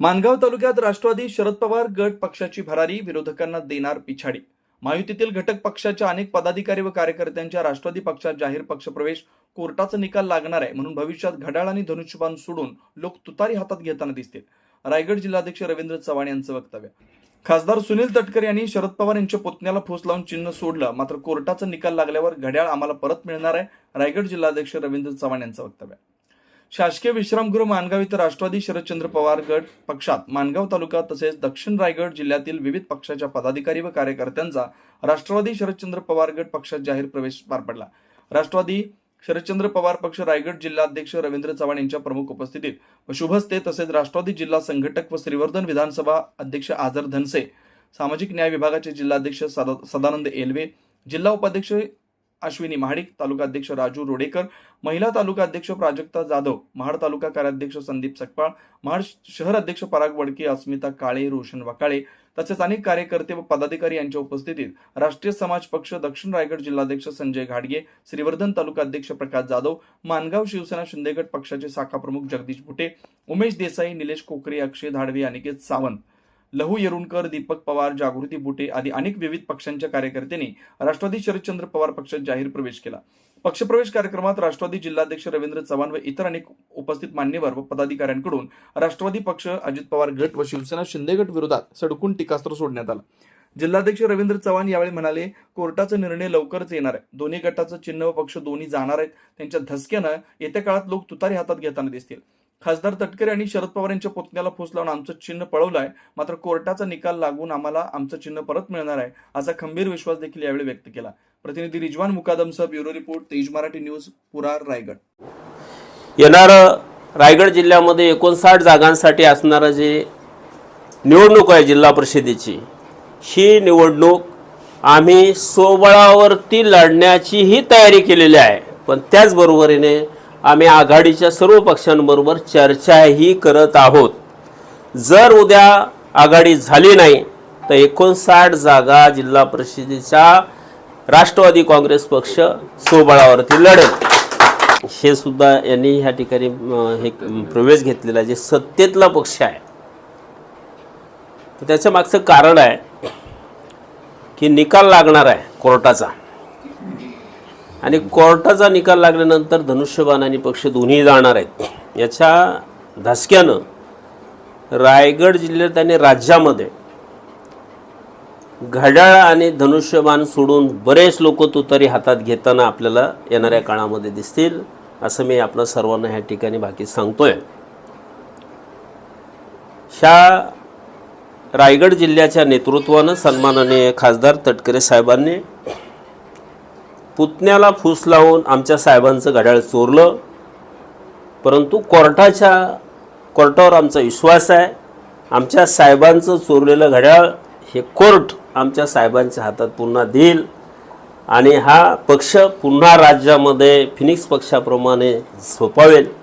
मानगाव तालुक्यात राष्ट्रवादी शरद पवार गट पक्षाची भरारी विरोधकांना देणार पिछाडी. महायुतीतील घटक पक्षाच्या अनेक पदाधिकारी व कार्यकर्त्यांच्या राष्ट्रवादी पक्षात जाहीर पक्षप्रवेश कोर्टाचा निकाल लागणार आहे म्हणून भविष्यात घड्याळ आणि धनुष्यबाण सोडून लोक तुतारी हातात घेताना दिसतील. रायगड जिल्हाध्यक्ष रवींद्र चव्हाण यांचं वक्तव्य. खासदार सुनील तटकरे यांनी शरद पवार यांच्या पुतण्याला फूस लावून चिन्ह सोडलं. मात्र कोर्टाचा निकाल लागल्यावर घड्याळ आम्हाला परत मिळणार आहे रायगड जिल्हाध्यक्ष रवींद्र चव्हाण यांचं वक्तव्य. शासकीय विश्रामगृह मानगाव इथं राष्ट्रवादी शरदचंद्र पवार गट पक्षात मानगाव तालुका तसेच दक्षिण रायगड जिल्ह्यातील विविध पक्षाच्या पदाधिकारी व कार्यकर्त्यांचा राष्ट्रवादी शरदचंद्र पवार गट पक्षात जाहीर प्रवेश पार पडला. राष्ट्रवादी शरदचंद्र पवार पक्ष रायगड जिल्हाध्यक्ष रवींद्र चव्हाण यांच्या प्रमुख उपस्थितीत व शुभस्ते तसेच राष्ट्रवादी जिल्हा संघटक व श्रीवर्धन विधानसभा अध्यक्ष आझर धनसे सामाजिक न्याय विभागाचे जिल्हाध्यक्ष सदानंद एलवे जिल्हा उपाध्यक्ष अश्विनी महाडिक तालुका अध्यक्ष राजू रोडेकर महिला तालुका अध्यक्ष प्राजक्ता जाधव महाड तालुका कार्याध्यक्ष संदीप सकपाळ महाड शहर अध्यक्ष पराग वडके अस्मिता काळे रोशन वकाळे तसेच अनेक कार्यकर्ते व पदाधिकारी यांच्या उपस्थितीत राष्ट्रीय समाज पक्ष दक्षिण रायगड जिल्हाध्यक्ष संजय घाडगे श्रीवर्धन तालुका अध्यक्ष प्रकाश जाधव मानगाव शिवसेना शिंदेगड पक्षाचे शाखा प्रमुख जगदीश भुटे उमेश देसाई निलेश कोकरे अक्षय धाडवे अनिकेत सावंत लहू येरुणकर दीपक पवार जागृती बुटे आदी अनेक विविध पक्षांच्या कार्यकर्त्यांनी राष्ट्रवादी शरदचंद्र पवार पक्षात जाहीर प्रवेश केला. पक्षप्रवेश कार्यक्रमात राष्ट्रवादी जिल्हाध्यक्ष रवींद्र चव्हाण व इतर अनेक उपस्थित मान्यवर व पदाधिकाऱ्यांकडून राष्ट्रवादी पक्ष अजित पवार गट व शिवसेना शिंदे गट विरोधात सडकून टीकास्त्र सोडण्यात आला. जिल्हाध्यक्ष रवींद्र चव्हाण यावेळी म्हणाले कोर्टाचा निर्णय लवकरच येणार आहे. दोन्ही गटाचं चिन्ह व पक्ष दोन्ही जाणार आहेत. त्यांच्या धसक्यानं येत्या काळात लोक तुतारी हातात घेताना दिसतील. खासदार तटकरे आणि शरद पवार यांच्या पुतण्याला फूस लावून आमचं चिन्ह पळवलं आहे मात्र कोर्टाचा निकाल लागून आम्हाला आमचं चिन्ह परत मिळणार आहे असा खंबीर विश्वास देखील यावेळी व्यक्त केला. प्रतिनिधी रिजवान मुकादमसह ब्युरो रिपोर्ट तेज मराठी न्यूज पुरार रायगड. येणारं रायगड जिल्ह्यामध्ये एकोणसाठ जागांसाठी असणारं जे निवडणूक आहे जिल्हा परिषदेची ही निवडणूक आम्ही सोबळावरती लढण्याचीही तयारी केलेली आहे. पण त्याचबरोबरीने आम्ही आघाडीच्या सर्व पक्षांबरोबर चर्चाही करत आहोत. जर उद्या आघाडी झाली नाही तर एकोणसाठ जागा जिल्हा परिषदेच्या राष्ट्रवादी काँग्रेस पक्ष सोबळावरती लढेल. हे सुद्धा यांनी ह्या ठिकाणी हे प्रवेश घेतलेला आहे जे सत्तेतला पक्ष आहे तर त्याच्या मागचं कारण आहे की निकाल लागणार आहे कोर्टाचा. आणि कोर्टाचा निकाल लागल्यानंतर धनुष्यबाण आणि पक्ष दोन्ही जाणार आहेत. याच्या धसक्यानं रायगड जिल्ह्यात आणि राज्यामध्ये घड्याळ आणि धनुष्यबाण सोडून बरेच लोक तुतारी हातात घेताना आपल्याला येणाऱ्या काळामध्ये दिसतील असं मी आपल्या सर्वांना ह्या ठिकाणी बाकी सांगतोय. ह्या रायगड जिल्ह्याच्या नेतृत्वानं सन्माननीय खासदार तटकरे साहेबांनी पुतण्याला फूस लावून आमच्या साहेबांचं घड्याळ चोरलं. परंतु कोर्टाच्या कोर्टावर आमचा विश्वास आहे. आमच्या साहेबांचं चोरलेलं घड्याळ हे कोर्ट आमच्या साहेबांच्या हातात पुन्हा देईल. आणि हा पक्ष पुन्हा राज्यामध्ये फिनिक्स पक्षाप्रमाणे झोपावेल.